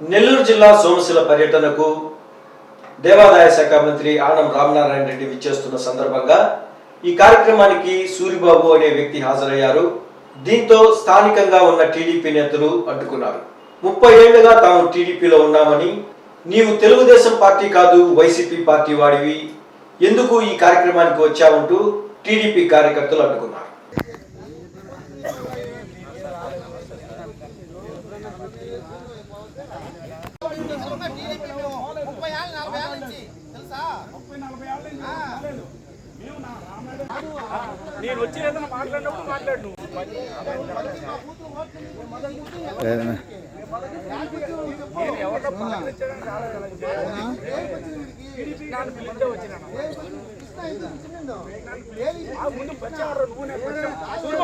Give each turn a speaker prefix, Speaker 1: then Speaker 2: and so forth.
Speaker 1: నెల్లూరు జిల్లా సోమశిల పర్యటనకు దేవాదాయ శాఖ మంత్రి ఆనం రామనారాయణ రెడ్డి విచ్చేస్తున్న సందర్భంగా ఈ కార్యక్రమానికి సూరిబాబు అనే వ్యక్తి హాజరయ్యారు. దీంతో స్థానికంగా ఉన్న టీడీపీ నేతలు అడ్డుకున్నారు. ముప్పై ఏళ్ళుగా తాము టీడీపీలో ఉన్నామని నీవు తెలుగుదేశం పార్టీ కాదు వైసీపీ పార్టీ వాడివి ఎందుకు ఈ కార్యక్రమానికి వచ్చావంటూ టీడీపీ కార్యకర్తలు అడ్డుకున్నారు.
Speaker 2: ముప్పై నలభై ఏళ్ళ నుంచి తెలుసా
Speaker 3: నేను వచ్చి ఏదైనా మాట్లాడినప్పుడు మాట్లాడు నువ్వు ముందు వచ్చారు నువ్వు